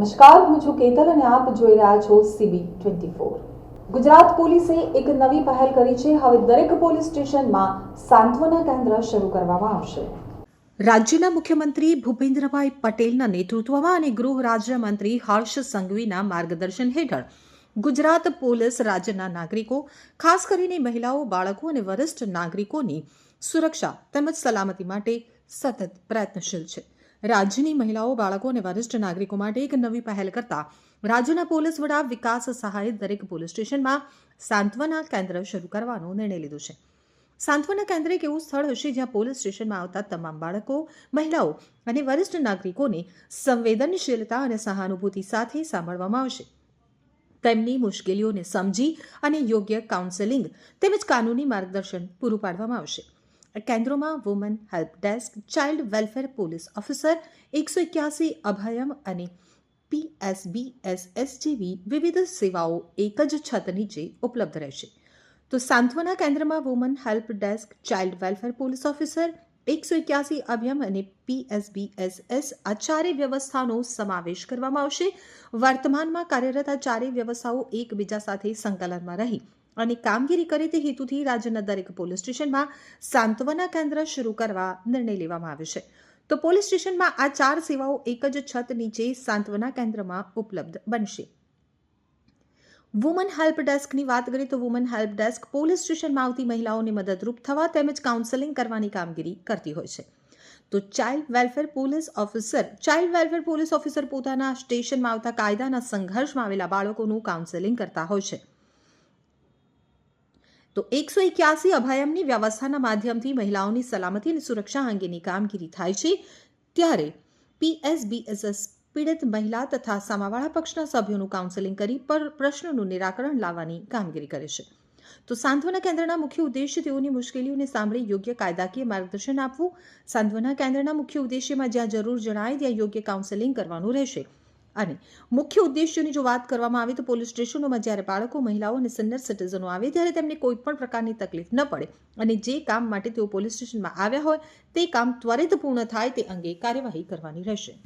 નમસ્કાર હું છું કેતલ અને આપ જોઈ રહ્યા છો સીબી ટ્વેન્ટી ફોર ગુજરાત પોલીસે એક નવી પહેલ કરી છે હવે દરેક પોલીસ સ્ટેશનમાં સાંત્વના કેન્દ્ર શરૂ કરવામાં આવશે રાજ્યના મુખ્યમંત્રી ભૂપેન્દ્રભાઈ પટેલના નેતૃત્વમાં અને ગૃહ રાજ્યમંત્રી હર્ષ સંઘવીના માર્ગદર્શન હેઠળ ગુજરાત પોલીસ રાજ્યના નાગરિકો ખાસ કરીને મહિલાઓ બાળકો અને વરિષ્ઠ નાગરિકોની સુરક્ષા તેમજ સલામતી માટે સતત પ્રયત્નશીલ છે રાજ્યની મહિલાઓ, બાળકો અને વરિષ્ઠ નાગરિકો માટે એક નવી પહેલ કરતા રાજ્યના પોલીસ વડા વિકાસ સહાય દરેક પોલીસ સ્ટેશનમાં સાંત્વના કેન્દ્ર શરૂ કરવાનો નિર્ણય લીધો છે. સાંત્વના કેન્દ્ર એક એવું સ્થળ હશે જ્યાં પોલીસ સ્ટેશનમાં આવતા તમામ બાળકો, મહિલાઓ અને વરિષ્ઠ નાગરિકોને સંવેદનશીલતા અને સહાનુભૂતિ સાથે સાંભળવામાં આવશે. તેમની મુશ્કેલીઓને સમજી અને યોગ્ય કાઉન્સેલિંગ તેમજ કાનૂની માર્ગદર્શન પૂરું પાડવામાં આવશે. કેન્દ્રોમાં woman help desk child welfare police officer એકસો એક્યાસી અભયમ અને પીએસબીએસએસ જેવી વિવિધ સેવાઓ એક જ છત નીચે ઉપલબ્ધ રહેશે તો સાંત્વના કેન્દ્રમાં woman help desk child welfare police officer એકસો એક્યાસી અભિયમ અને પીએસબીએસએસ આ ચારેય વ્યવસ્થાનો સમાવેશ કરવામાં આવશે વર્તમાનમાં કાર્યરત આ ચારેય વ્યવસ્થાઓ એકબીજા સાથે સંકલનમાં રહી અને કામગીરી કરે તે હેતુથી રાજ્યના દરેક પોલીસ સ્ટેશનમાં સાંત્વના કેન્દ્ર શરૂ કરવા નિર્ણય લેવામાં આવ્યો છે. તો પોલીસ સ્ટેશનમાં આ ચાર સેવાઓ એક જ છત નીચે સાંત્વના કેન્દ્રમાં ઉપલબ્ધ બનશે. વુમન હેલ્પ ડેસ્કની વાત કરીએ તો વુમન હેલ્પ ડેસ્ક પોલીસ સ્ટેશનમાં આવતી મહિલાઓને મદદરૂપ થવા તેમજ કાઉન્સેલિંગ કરવાની કામગીરી કરતી હોય છે. તો child welfare police officer child welfare police officer પોતાના સ્ટેશનમાં આવતા કાયદાના સંઘર્ષમાં આવેલા બાળકોનું કાઉન્સેલિંગ કરતા હોય છે. તો એકસો એક્યાસી અભયમની વ્યવસ્થાના માધ્યમથી મહિલાઓની સલામતી અને સુરક્ષા અંગેની કામગીરી થાય છે. ત્યારે પીએસબીએસએસ પીડિત મહિલા તથા સામાવાળા પક્ષના સભ્યોનું કાઉન્સેલિંગ કરી પર પ્રશ્નોનું નિરાકરણ લાવવાની કામગીરી કરે છે. તો સાંત્વના કેન્દ્રના મુખ્ય ઉદ્દેશ્ય તેઓની મુશ્કેલીઓને સાંભળી યોગ્ય કાયદાકીય માર્ગદર્શન આપવું. સાંત્વના કેન્દ્રના મુખ્ય ઉદ્દેશ્યમાં જ્યાં જરૂર જણાય ત્યાં યોગ્ય કાઉન્સેલિંગ કરવાનું રહેશે. અને મુખ્ય ઉદ્દેશ્યોની જો વાત કરવામાં આવે તો પોલીસ સ્ટેશનોમાં જ્યારે બાળકો, મહિલાઓ અને સિનિયર સિટીઝનો આવે ત્યારે તેમને કોઈ પણ પ્રકારની તકલીફ ન પડે. અને જે કામ માટે તેઓ પોલીસ સ્ટેશનમાં આવ્યા હોય, તે કામ ત્વરિત પૂર્ણ થાય તે અંગે કાર્યવાહી કરવાની રહેશે.